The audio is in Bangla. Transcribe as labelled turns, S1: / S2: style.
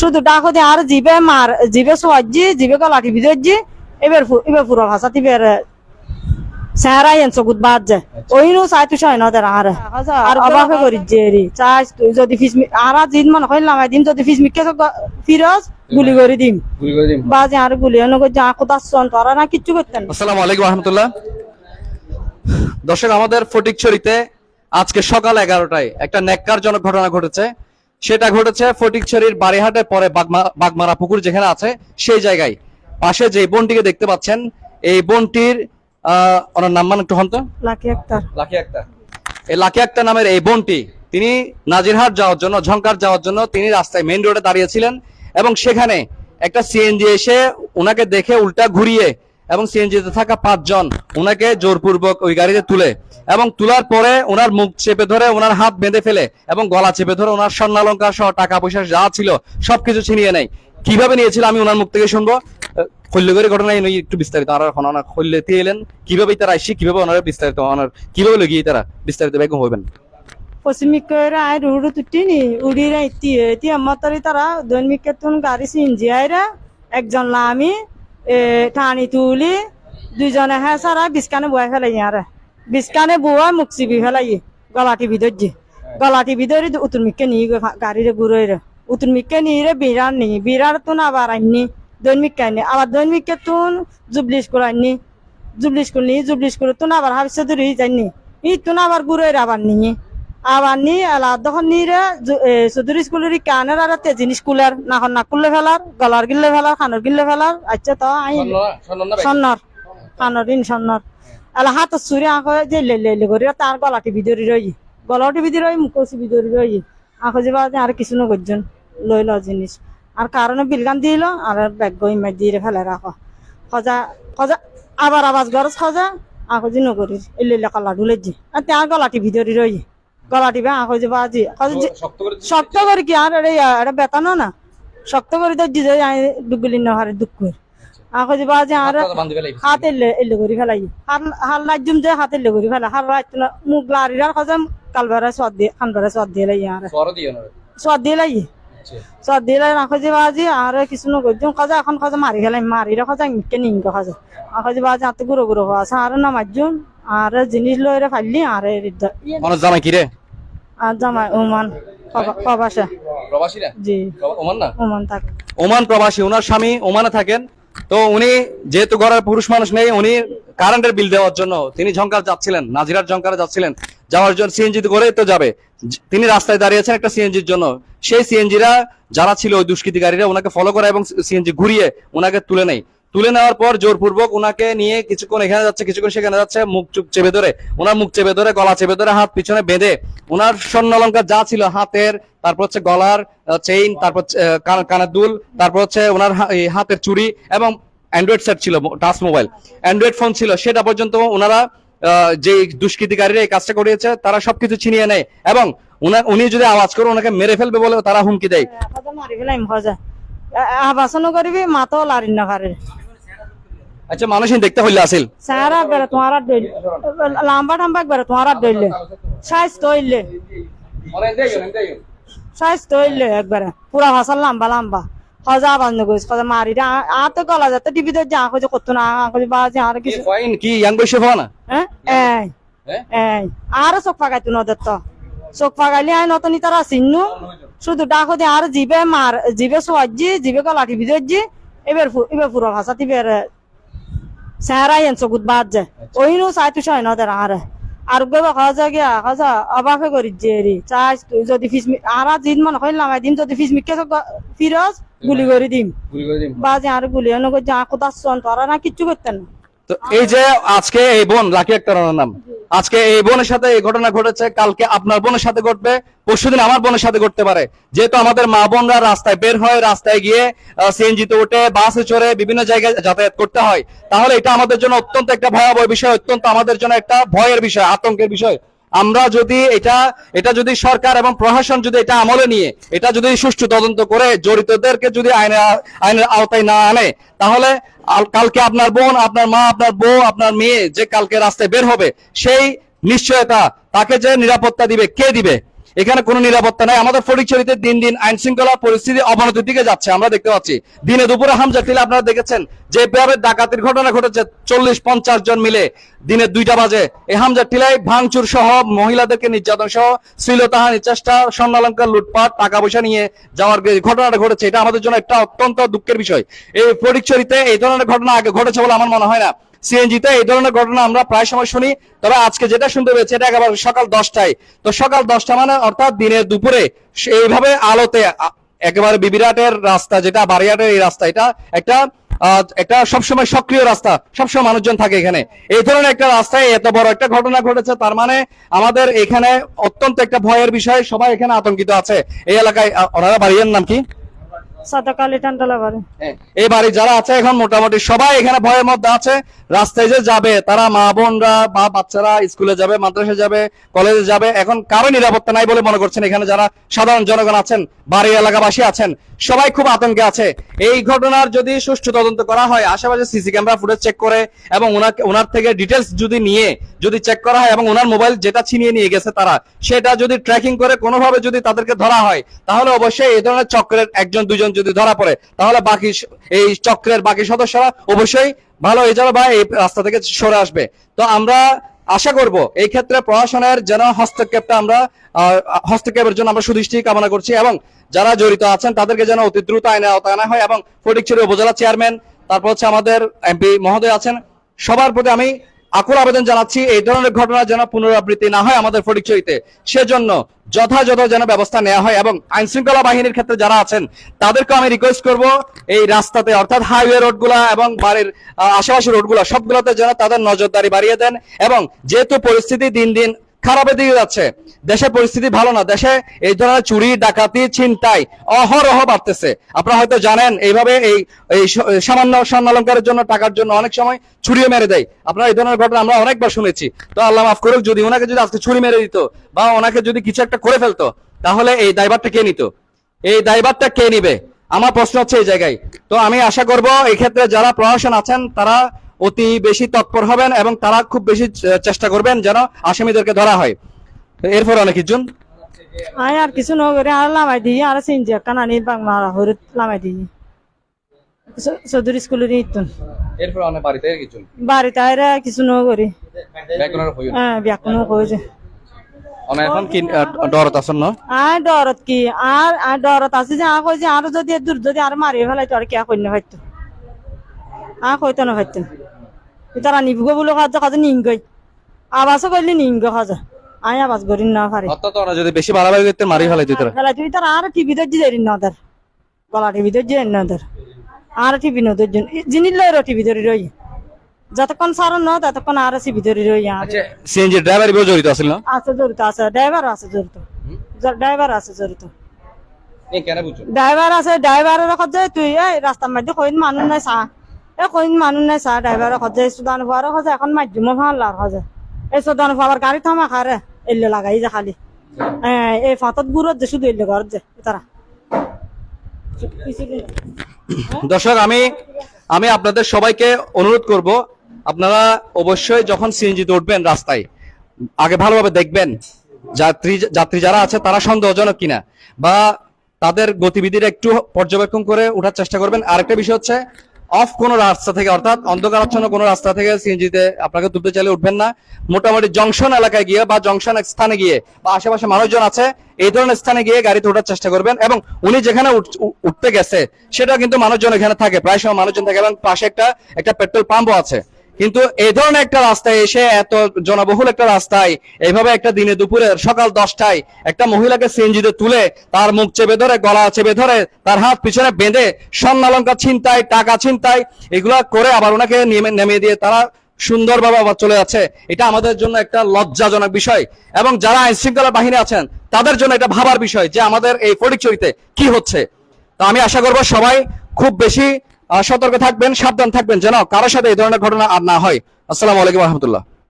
S1: শুধু ডাকো দে আর জিবে মার জিবে সোয়াজি জিবে গলাটি বিদজি এবার এবার পুরো ভাষা তিবের সারা এন সগুত বাদ যায়। ওইনো সাই তুই সয় নদের আর। আর অবাকে করি জেরি। চাই তুই যদি ফিস আর জিন মন হইলাম দিন যদি ফিস মিকে ফিরস গুলি করে দিম।
S2: গুলি করে দিন
S1: বাজে আর গুলি। এনে যা কোথা সন তোরা না কিচ্ছু করতেন না।
S2: আসসালামু আলাইকুম রহমতুল্লাহ। দর্শক আমাদের ফটিকছড়িতে আজকে সকাল এগারোটায় একটা ন্যাক্কারজনক ঘটনা ঘটেছে। সেটা ঘটেছে ফটিকছড়ির বাড়িহাটের পরে বাগমা- বাগমারা পুকুর যেখানে আছে সেই জায়গায়। পাশে যে বোনটিকে দেখতে পাচ্ছেন এই বোনটির ওনার নাম মানে একটু হন তো।
S1: লাকি একটা
S2: লাকি আক্তার। এই লাকি আক্তার নামের এই বোনটি তিনি নাজিরহাট যাওয়ার জন্য ঝংকার যাওয়ার জন্য তিনি রাস্তায় মেইন রোডে দাঁড়িয়েছিলেন এবং সেখানে একটা সিএনজি এসে ওনাকে দেখে উল্টা ঘুরিয়ে এবং সিএনজিতে থাকা পাঁচজন ওনাকে জোরপূর্বক ওই গাড়িতে তুলে এবং তোলার পরে ওনার মুখ চেপে ধরে ওনার হাত বেঁধে ফেলে এবং গলা চেপে ধরে ওনার স্বর্ণালঙ্কার সহ টাকা পয়সা যা ছিল সবকিছু ছিনিয়ে নেয়। কীভাবে নিয়েছিল আমি ওনার মুখ থেকে শুনব? খল্যগরি ঘটনা এই একটু বিস্তারিত, আর এখন ওনার খল্যতে এলেন। কীভাবে তারা আসছি কীভাবে ওনারা বিস্তারিত, ওনার কীভাবে লগিয়ে তারা বিস্তারিত বেগম হইবেন
S1: পশ্চিমিকের আয় রুড়ু তুটিনি উড়িরা ইতি ইতি মতরি তারা দৈনিকে তুন গাড়ি সিনজি আইরা একজন লামি টানি তুলি দুইজনে হ্যাঁ সারা বিস্কানে বুয়াই ফেলাই আরে বিস্কানে বুয়া মুক্সি বি ফেলাই গলাটি বিদজি গলাটি বিদরি উতুরমিকে নি গাড়িরে গুড়ইরে উতুরমিকে নিরে বিরার নি বিরার তুন আবার আইনি দৈনিকে আইনি আবার দৈনিকে তুন জুবলি স্কুল আইনি জুবলি স্কুল নি জুবলি স্কুল তুন আবার হাবিসে দূরে যাইনি ই তুন আবার গুড়ইরে আবার নিয়ে আবার নি তখন নিরে চৌধুরী স্কুলের কানের আর তেজিনি স্কুলের নাখন না কুললে ফেলার গলার গিল্লে ফেলার খানোর গিল্লে ফেলার আচ্ছা তো আই সন্নর খানোর দিন সন্নর এলা হাত চুরি আঁকো যে লে লে করে তার গলাটি ভিতরি রই। গলাটি ভিতরি রই মুখসি ভিতরি রই। আঁকো যে আর কিছু নগজন লই ল জিনিস। আর কারণে বিলগান দিল আর ব্যাগ গই মাই দিয়ে ফেলে রাখো। খজা খজা আবার আবাজ গরজ খজা আঁকো যে নগরীর এলে কলা ঢুলে জি আর তার গলাটি ভিতরি রই। গলাটি বা আঁকো যে বাজি শক্ত করে কি আর? এটা বেতানো না। শক্ত করে তো জিজে ডুবলি না হারে দুঃখ করে। আঁকো যে বাজে আর হাত এলে এলে করে ফেলাই। হার হার লাজুম যে হাত এলে করে ফেলা হার লাজ মুখ লারিরার খজা কালবারে সদ দিয়ে খানবারে সদ দিয়ে লাই আর। সদ দিয়ে লাই। সদ দিয়ে লাই আঁকো যে বাজি আর কিছু খজা এখন খজা মারি ফেলাই মারি রে খজা মিকে নিঙ্গ খজা আঁকো যে। বাজি হাতে গুঁড়ো গুঁড়ো হওয়া আছে। আর নামাজুম আর জিনিস লইরে ফাইলি আর
S2: মানুষ জামাই কিরে
S1: আর জামাই ওমান প্রবাসে।
S2: প্রবাসীরা?
S1: জি।
S2: ওমান না?
S1: ওমান থাকে।
S2: ওমান প্রবাসী ওনার স্বামী ওমানে থাকেন। তো উনি যেহেতু ঘরের পুরুষ মানুষ নেই উনি কারেন্টের বিল দেওয়ার জন্য তিনি ঝঙ্কার যাচ্ছিলেন নাজিরার ঝঙ্কারে যাচ্ছিলেন। যাওয়ার জন্য সিএনজি করে তো যাবে। তিনি রাস্তায় দাঁড়িয়েছেন একটা সিএনজির জন্য। সেই সিএনজিরা যারা ছিল ওই দুষ্কৃতিকারীরা ওনাকে ফলো করে এবং সিএনজি ঘুরিয়ে ওনাকে তুলে নেয়। তুলে নেওয়ার পর জোরপূর্বক ওনাকে নিয়ে কিছুক্ষণ এখানে যাচ্ছে, কিছুক্ষণ সেখানে যাচ্ছে, মুখ চুপ চেপে ধরে। ওনার মুখ চেপে ধরে, গলা চেপে ধরে, হাত পিছনে বেঁধে ওনার স্বর্ণ অলঙ্কার যা ছিল, হাতের, তারপর হচ্ছে গলার চেইন তারপর কানের দুল, তারপর হচ্ছে ওনার হাতের চুড়ি এবং অ্যান্ড্রয়েড সেট ছিল টাচ মোবাইল অ্যান্ড্রয়েড ফোন ছিল, সেটা পর্যন্ত ওনারা যে দুষ্কৃতিকারীরা এই কাজটা করিয়েছে, তারা সবকিছু ছিনিয়ে নেয় এবং উনা- যদি আওয়াজ করে ওনাকে মেরে ফেলবে বলে তারা হুমকি দেয়।
S1: খজা মারি ফেলাইম খজা আবাসন করিবি মাতো লারিন না
S2: আচ্ছা মানুষ দেখতে হইলে আসিল।
S1: সারা বেড়ে তোমার ডইল লাম্বা টাম্বা বেড়ে তোমার ডইলে সাইজ তৈলে সাইজ তৈলে একবারে। পুরা ভাষার লম্বা লম্বা। খজা আবাজ নগরিস খজা মারি আ তো গলা যাতে টিভি তো যা খোঁজে কত না খোঁজে বাজে আর কিছু
S2: ফাইন কি ইয়াং
S1: হ্যাঁ এই। এই। আর চোখ ফাগাই তুই নদের তো। চোখ ফাগাইলে আই নতনি তারা চিন্নু শুধু ডাকো দে আর জিবে মার জিবে সোয়াজি জিবে গলাটি বিদজি এবার পুরো ভাষা তিবের সারাই এন চকুত বাদ যায় ওইনো চাই তুই সয় নদের আর আর গেবা খাজা গিয়া খাজা অবাফে করি যে রে চাই তুই যদি ফিস আর জিন মন হইলাম দিন যদি ফিস মিকে ফিরস গুলি করে দিম বাজে আর গুলি এনে যা কোথা সন তোরা না কিচ্ছু করতেন না
S2: তো এই যে আজকে এই বোন লাকি আক্তার রানার নাম। আজকে এই বোনের সাথে এই ঘটনা ঘটেছে কালকে আপনার বোনের সাথে ঘটবে পরশুদিন আমার বোনের সাথে ঘটতে পারে। যেহেতু আমাদের মা বোনরা রাস্তায় বের হয় রাস্তায় গিয়ে সিএনজিতে উঠে বাসে চড়ে বিভিন্ন জায়গায় যাতায়াত করতে হয়। তাহলে এটা আমাদের জন্য অত্যন্ত একটা ভয়াবহ বিষয় অত্যন্ত আমাদের জন্য একটা ভয়ের বিষয় আতঙ্কের বিষয়। আমরা যদি এটা এটা যদি সরকার এবং প্রশাসন যদি এটা আমলে নিয়ে, এটা যদি সুষ্ঠু তদন্ত করে, জড়িতদেরকে যদি আইনের আইনের আওতায় না আনে, তাহলে কালকে আপনার বোন, আপনার মা, আপনার বউ, আপনার মেয়ে যে কালকে রাস্তায় বের হবে, সেই নিশ্চয়তা তাকে যে নিরাপত্তা দিবে, কে দিবে? এখানে কোনো নিরাপত্তা নাই। আমাদের ফটিকছড়িতে দিন দিন আইন শৃঙ্খলা পরিস্থিতি অবনতির দিকে যাচ্ছে। আমরা দেখতে পাচ্ছি, দিনে দুপুরে হামজা টিলে আপনারা দেখেছেন যে যেভাবে ডাকাতির ঘটনা ঘটেছে চল্লিশ পঞ্চাশ জন মিলে। দিনে দুইটা বাজে। এই হামজা টিলায় ভাঙচুর সহ মহিলাদেরকে নির্যাতন সহ শ্লীলতাহানি চেষ্টা, স্বর্ণালঙ্কার লুটপাট টাকা পয়সা নিয়ে যাওয়ার ঘটনাটা ঘটেছে, এটা আমাদের জন্য একটা অত্যন্ত দুঃখের বিষয়। এই ফটিকছড়িতে এই ধরনের ঘটনা আগে ঘটেছে বলে আমার মনে হয় না। সিএনজিতে এই ধরনের ঘটনা আমরা প্রায় সময় শুনি, তবে আজকে যেটা শুনতে পেয়েছি এটা একেবারে সকাল দশটায়। তো সকাল দশটা মানে অর্থাৎ দিনের দুপুরে এইভাবে আলোতে একেবারে বিবিরাটের রাস্তা যেটা, বারিয়াটের এই রাস্তা, এটা একটা একটা সবসময় সক্রিয় রাস্তা, সবসময় মানুষজন থাকে এখানে। এই ধরনের একটা রাস্তায় এত বড় একটা ঘটনা ঘটেছে, তার মানে আমাদের এখানে অত্যন্ত একটা ভয়ের বিষয়, সবাই এখানে আতঙ্কিত আছে। এই এলাকায় ওনারা বাড়ির নাম কি? হ্যাঁ, সাধারণ জনগণ আছেন এলাকাবাসী আছেন সবাই খুব আতঙ্কে আছে। এই ঘটনার যদি সুষ্ঠু তদন্ত করা হয় আশেপাশে সিসি ক্যামেরা ফুটেজ চেক করে এবং ওনাকে ওনার থেকে ডিটেলস যদি নিয়ে যদি চেক করা হয় এবং ওনার মোবাইল যেটা ছিনিয়ে নিয়ে গেছে তারা সেটা যদি ট্র্যাকিং করে কোনোভাবে যদি তাদেরকে ধরা হয় তাহলে অবশ্যই এই ধরনের চক্রের একজন দুজন যদি ধরা পড়ে, তাহলে বাকি এই চক্রের বাকি সদস্যরা অবশ্যই ভালো হয়ে যাবে বা এই রাস্তা থেকে সরে আসবে। তো আমরা আশা করব এই ক্ষেত্রে প্রশাসনের যেন হস্তক্ষেপটা আমরা হস্তক্ষেপের জন্য আমরা সুদৃষ্টি কামনা করছি এবং যারা জড়িত আছেন তাদেরকে যেন অতি দ্রুত আইনে আওতায় আনা হয় এবং ফটিকছড়ি উপজেলা চেয়ারম্যান, তারপর হচ্ছে আমাদের এমপি মহোদয় আছেন, সবার প্রতি আমি আকুল আবেদন জানাচ্ছি, এই ধরনের ঘটনা যেন পুনরাবৃত্তি না হয় আমাদের ফটিকচুরিতে সেজন্য যথাযথ যেন ব্যবস্থা নেওয়া হয় এবং আইন শৃঙ্খলা বাহিনীর ক্ষেত্রে যারা আছেন তাদেরকে আমি রিকোয়েস্ট করব এই রাস্তাতে, অর্থাৎ হাইওয়ে রোডগুলা এবং বাড়ির আশেপাশের রোডগুলা সবগুলোতে যেন তাদের নজরদারি বাড়িয়ে দেন এবং যেহেতু পরিস্থিতি দিন দিন খারাপের দিকে যাচ্ছে। দেশের পরিস্থিতি ভালো না। দেশে এই ধরনের চুরি, ডাকাতি, ছিনতাই অহরহ বাড়তেছে। আপনারা হয়তো জানেন, এইভাবে এই এই সামান্য স্বর্ণালঙ্কারের জন্য, টাকার জন্য অনেক সময় ছুরিও মেরে দেয়। আপনারা এই ধরনের ঘটনা আমরা অনেকবার শুনেছি। তো আল্লাহ মাফ করুক, যদি ওনাকে যদি আজকে ছুরি মেরে দিত বা ওনাকে যদি কিছু একটা করে ফেলতো, তাহলে এই দায়ভারটা কে নিত? এই দায়ভারটা কে নিবে? আমার প্রশ্ন হচ্ছে এই জায়গায়। তো আমি আশা করব, এই ক্ষেত্রে যারা প্রশাসন আছেন, তারা অতি বেশি তৎপর হবেন এবং তারা খুব বেশি চেষ্টা করবেন যেন আসামিদেরকে ধরা হয়। এরপর অনেক কিছু।
S1: আয় আর কিছু নগরে আর লামাই দিই আর সিনজি একটা নানি বাংলা হরুত লামাই দিই। স্কুলের ইতুন।
S2: এরপর অনেক বাড়িতে কিছু
S1: বাড়িতে আইরা কিছু নগরি হ্যাঁ ব্যাকুনো কইছে
S2: অনেক এখন কি ডরত আছেন না?
S1: আর ডরত কি? আর আর ডরত আছে যে আর কইছে আর যদি দূর যদি আর মারিয়ে ফেলাইতো আর কি আর কইনা হয়তো আর কইতো না হয়তো তারা নিবগ বলে কাজ কাজ নিঙ্গই। আবাসও করলি নিঙ্গ কাজ আই আবাস করি না পারি
S2: যদি বেশি বাড়াবাড়ি করতে মারি ফেলাই দিত
S1: ফেলাই তুই তারা আর টিভি ধরছি দেরি না ওদের গলা টিভি ধরছি দেরি না ওদের আর টিভি ন ধরছেন জিনিস টিভি ধরি রই। যতক্ষণ সার ন ততক্ষণ আর টিভি ধরি রই। আর
S2: সিএনজি ড্রাইভার বিও জড়িত আছিল না?
S1: আছে জড়িত আছে। ড্রাইভার আছে জড়িত। ড্রাইভার আছে জড়িত। ড্রাইভার আছে ড্রাইভারের যায় তুই এই রাস্তার মধ্যে কইন মানুষ নাই চা কইন মানুষ নাই চা ড্রাইভার রাখত সুদান ফুয়ার খোঁজে এখন মাধ্যম ভালো লার খোঁজে এই সুদান ফুয়ার গাড়ি থামা খারে এলে লাগাই যে খালি। এই ফাঁতত গুড়ত যে শুধু এলে ঘর যে তারা
S2: দর্শক আমি আমি আপনাদের সবাইকে অনুরোধ করব, আপনারা অবশ্যই যখন সিএনজিতে উঠবেন রাস্তায়, আগে ভালোভাবে দেখবেন যাত্রী যাত্রী যারা আছে তারা সন্দেহজনক কিনা, বা তাদের গতিবিধির একটু পর্যবেক্ষণ করে ওঠার চেষ্টা করবেন। আরেকটা বিষয় হচ্ছে অফ কোনো রাস্তা থেকে, অর্থাৎ অন্ধকারাচ্ছন্ন কোনো রাস্তা থেকে সিএনজিতে আপনাকে তুলতে চাইলে উঠবেন না। মোটামুটি জংশন এলাকায় গিয়ে বা জংশন স্থানে গিয়ে বা আশেপাশে মানুষজন আছে, এই ধরনের স্থানে গিয়ে গাড়িতে ওঠার চেষ্টা করবেন এবং উনি যেখানে উঠতে গেছে সেটা কিন্তু মানুষজন এখানে থাকে। প্রায় সময় মানুষজন থাকে এবং পাশে একটা একটা পেট্রোল পাম্পও আছে। কিন্তু এই ধরনের একটা রাস্তায় এসে এত জনবহুল একটা রাস্তায় এইভাবে একটা দিনে দুপুরে সকাল দশটায় একটা মহিলাকে সিএনজিতে তুলে তার মুখ চেপে ধরে, গলা চেপে ধরে, তার হাত পিছনে বেঁধে স্বর্ণালঙ্কার ছিনতাই, টাকা ছিনতাই, এগুলা করে আবার ওনাকে নেমে দিয়ে তারা সুন্দরভাবে আবার চলে যাচ্ছে। এটা আমাদের জন্য একটা লজ্জাজনক বিষয়। এবং যারা আইন শৃঙ্খলা বাহিনী আছেন, তাদের জন্য এটা ভাবার বিষয় যে আমাদের এই ফটিকচুরিতে কি হচ্ছে। তো আমি আশা করব সবাই খুব বেশি সতর্ক থাকবেন, সাবধান থাকবেন যেন কারোর সাথে এই ধরনের ঘটনা আর না হয়। আসসালামু আলাইকুম রহমতুল্লাহ।